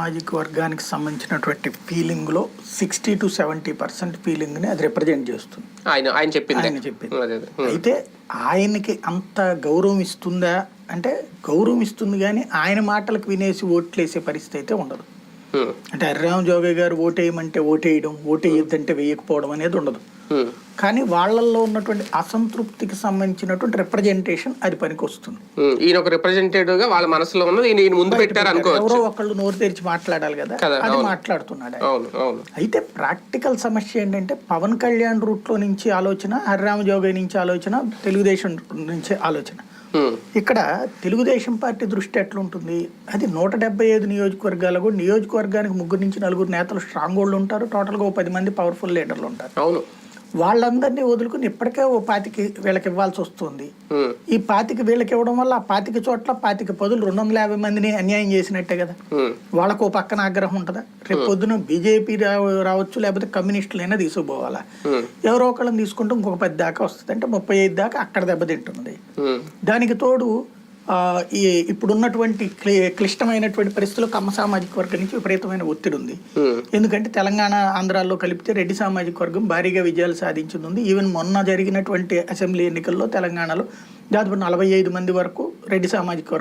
సామాజిక వర్గానికి సంబంధించినటువంటి ఫీలింగ్లో సిక్స్టీ టు సెవెంటీ పర్సెంట్ ఫీలింగ్ని అది రిప్రజెంట్ చేస్తుంది. ఆయన ఆయన చెప్పింది. ఆయన చెప్పింది. అయితే ఆయనకి అంత గౌరవం ఇస్తుందా? అంటే గౌరవం ఇస్తుంది కానీ ఆయన మాటలకు వినేసి ఓట్లేసే పరిస్థితి అయితే ఉండదు. అంటే హరిరామ్ జోగయ్య గారు ఓటేయమంటే ఓటేయడం ఓటేయొద్దంటే వేయకపోవడం అనేది ఉండదు. కానీ వాళ్ళల్లో ఉన్నటువంటి అసంతృప్తికి సంబంధించినటువంటి రిప్రజెంటేషన్ అది పనికి వస్తుంది. ఈయన ఒక రిప్రజెంటేటివ్గా వాళ్ళ మనసులో ఉన్నది ఈయన ముందు పెట్టారు అనుకోవచ్చు. ఎవరో ఒకళ్ళు నోరు తెరిచి మాట్లాడాలి కదా అది. మాట్లాడుతున్నాడు అయితే ప్రాక్టికల్ సమస్య ఏంటంటే పవన్ కళ్యాణ్ రూట్లో నుంచి ఆలోచన హరిరామ జోగయ్య నుంచి ఆలోచన తెలుగుదేశం నుంచి ఆలోచన. ఇక్కడ తెలుగుదేశం పార్టీ దృష్టి ఎట్లుంటుంది? అది నూట డెబ్బై ఐదు నియోజకవర్గాలు కూడా నియోజకవర్గానికి ముగ్గురు నుంచి నలుగురు నేతలు స్ట్రాంగ్ వాళ్ళు ఉంటారు. టోటల్గా ఓ పది మంది పవర్ఫుల్ లీడర్లు ఉంటారు. అవును. వాళ్ళందరినీ వదులుకుని ఇప్పటికే ఓ పాతికి వీళ్ళకి ఇవ్వాల్సి వస్తుంది. ఈ పాతికి వీళ్ళకి ఇవ్వడం వల్ల ఆ పాతిక చోట్ల పాతిక పదులు రెండు వందల యాభై మందిని అన్యాయం చేసినట్టే కదా. వాళ్ళకు ఓ పక్కన ఆగ్రహం ఉంటుందా రేపు పొద్దున బీజేపీ రావచ్చు లేకపోతే కమ్యూనిస్టులైనా తీసుకుపోవాలా. ఎవరో ఒకళ్ళని తీసుకుంటే ఇంకొక పది దాకా వస్తుంది అంటే ముప్పై ఐదు దాకా అక్కడ దెబ్బతింటుంది. దానికి తోడు ఈ ఇప్పుడున్నటువంటి క్లి క్లిష్టమైనటువంటి పరిస్థితుల్లో కమ్మ సామాజిక వర్గం నుంచి విపరీతమైన ఒత్తిడి ఉంది ఉమ్. ఎందుకంటే తెలంగాణ ఆంధ్రాల్లో కలిపితే రెడ్డి సామాజిక వర్గం భారీగా విజయాలు సాధించింది ఉంది ఈవెన్ మొన్న జరిగినటువంటి అసెంబ్లీ ఎన్నికల్లో తెలంగాణలో దాదాపు నలభై ఐదు మంది వరకు రెడ్డి సామాజిక వర్గం